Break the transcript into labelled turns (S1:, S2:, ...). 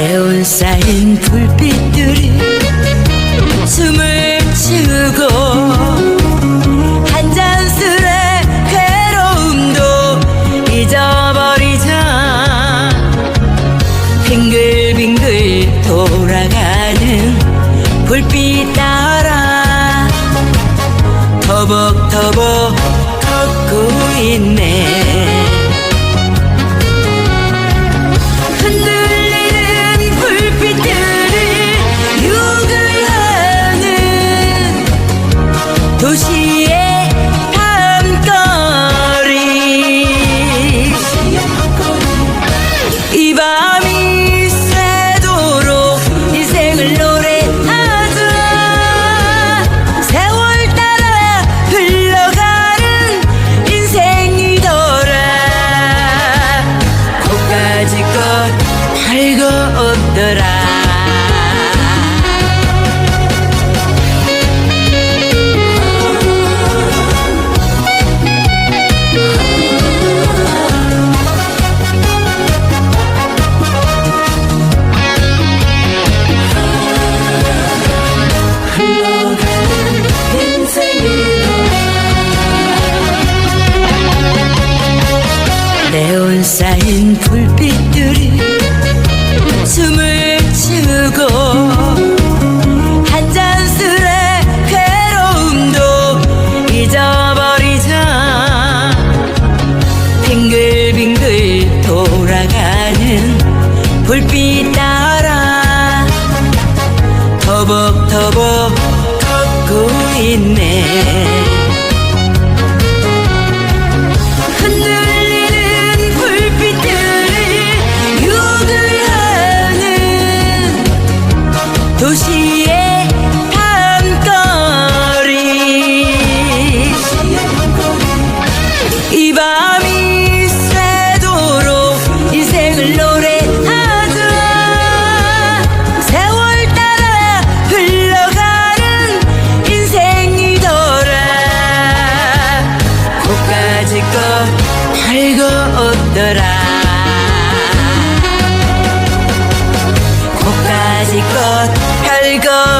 S1: 네온 쌓인 불빛들이 숨을 치우고 한 잔술의 괴로움도 잊어버리자. 빙글빙글 돌아가는 불빛 따라 터벅터벅 도시의 밤거리. 이 밤이 새도록 인생을 노래하자. 세월 따라 흘러가는 인생이더라. 고가지껏 밝았더라 네온 쌓인 불빛들이 숨을 치우고 한 잔술의 괴로움도 잊어버리자. 빙글빙글 돌아가는 불빛 따라 터벅터벅 걷고 있네 도시의 밤거리. 이 밤이 새도록 인생을 노래하자 세월 따라 흘러가는 인생이더라. 고까지껏 밝았더라 고까지껏 밝았더라 go.